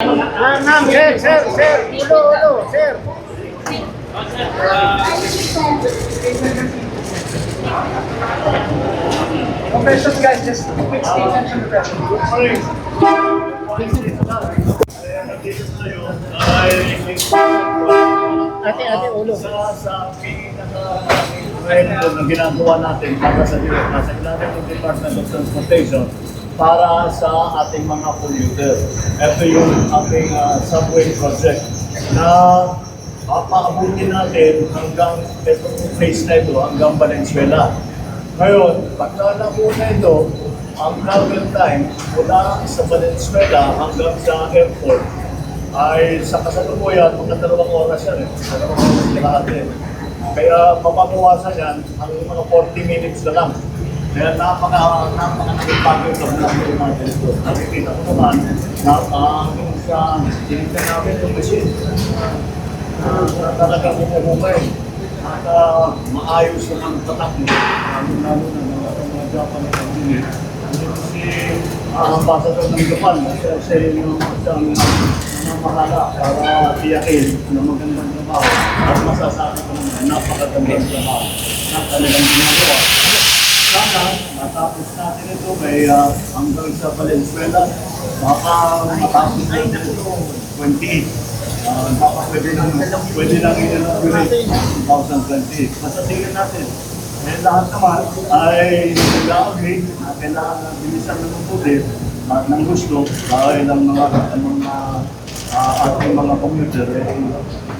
Ma'am, ma'am, sir, sir, sir. Ulo, ulo, sir. Congratulations guys, just quick statement from the president. Ate, ate, ulo. Sa, sa pinaka na ginagawa natin para sa Department of Transportation para sa ating mga commuter. Ito yung ating ah, subway project na papaabutin natin hanggang itong phase na ito hanggang Valenzuela. Ngayon, pagka nakuha ito, ang travel time mula sa Valenzuela hanggang sa airport ay sa kasalukuyan, mga dalawang oras yan eh. Dalawang oras na lahat eh. Kaya mapabawasan yan ang mga 40 minutes na lang. Kaya napaka, napaka nakipagod sa mga natin ito. Nakikita ko naman na ang sa tinignan namin yung machine na talagang umumay at ah, maayos yung ang tatak mo. Lalo-lalo na mga mga Japanese engineer. Ano si uh, ambassador ng Japan, siya yung isang namahala para tiyakin na magandang trabaho at masasabi ko naman napakagandang trabaho na talagang ginagawa. Sana matapos natin ito may uh, hanggang sa Valenzuela, baka matapos natin ito 28. Uh, baka pwede lang, pwede lang inaugurate 2020. Basta tingnan natin. Eh, lahat naman ay nag-agree na kailangan na bilisan ng mabuti at ng gusto dahil ang mga, ang mga ah, ating mga commuter eh,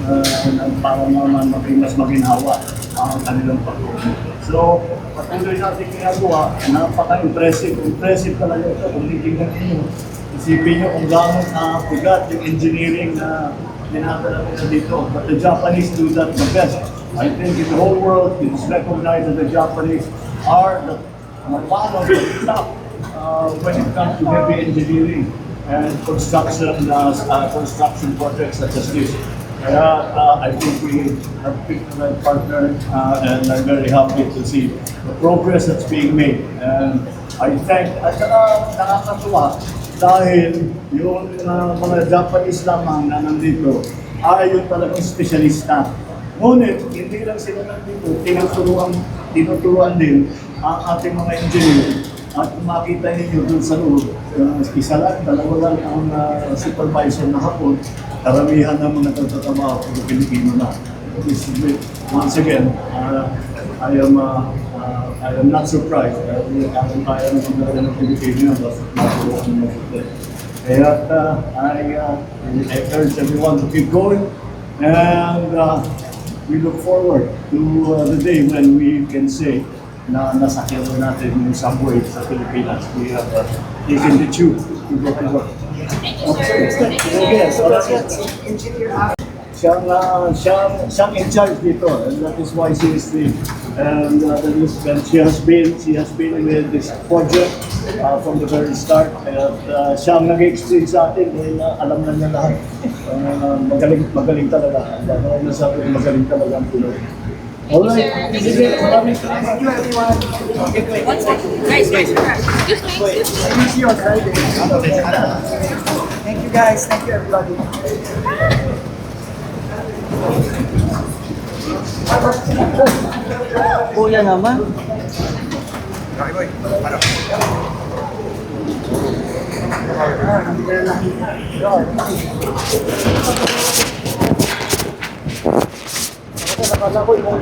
uh, para naman maging mas maginhawa ang kanilang pag-commuter. So, patuloy natin ginagawa, napaka-impressive. Impressive talaga ito kung titignan ninyo. Isipin nyo kung gano'n na bigat yung engineering na dinadala nila dito. But the Japanese do that the best. I think in the whole world, it's recognized that the Japanese are the one of the top uh, when it comes to heavy engineering and construction uh, uh, construction projects such as this. Kaya uh, I think we have picked the right partner uh, and I'm very happy to see the progress that's being made. And I thank, at saka nakakatuwa dahil yung uh, mga Japanese lamang na nandito ay yung talagang specialista. Ngunit, hindi lang sila nandito, tinuturuan, tinuturuan din ang ating mga engineer. At makita ninyo dun sa loob, uh, isa lang, dalawa lang ang uh, supervisor na hapon, karamihan ng mga nagtatrabaho sa Pilipino na. This. Once again, uh, I am uh, I am not surprised. Uh, ang kaya ng mga ng Pilipino basta matulungan mo ito. Kaya uh, I, uh, I urge everyone to keep going and uh, we look forward to uh, the day when we can say na nasakyan na natin yung subway sa Pilipinas. We have uh, taken the tube. To go to work. Yes, siyang, uh, siyang, siyang in charge dito and that is why she is the and uh, is, and she has been she has been with this project uh, from the very start. At uh, siyang nag-explain sa atin dahil uh, alam na niya lahat. Uh, magaling magaling talaga. Dahil nasabi ko magaling talaga ang Pinoy Alright, sige, maraming salamat. Thank you everyone. One second. Guys, guys. Excuse me, excuse me. You. Thank you guys, thank you everybody. Kuya naman. Nakala 大家会公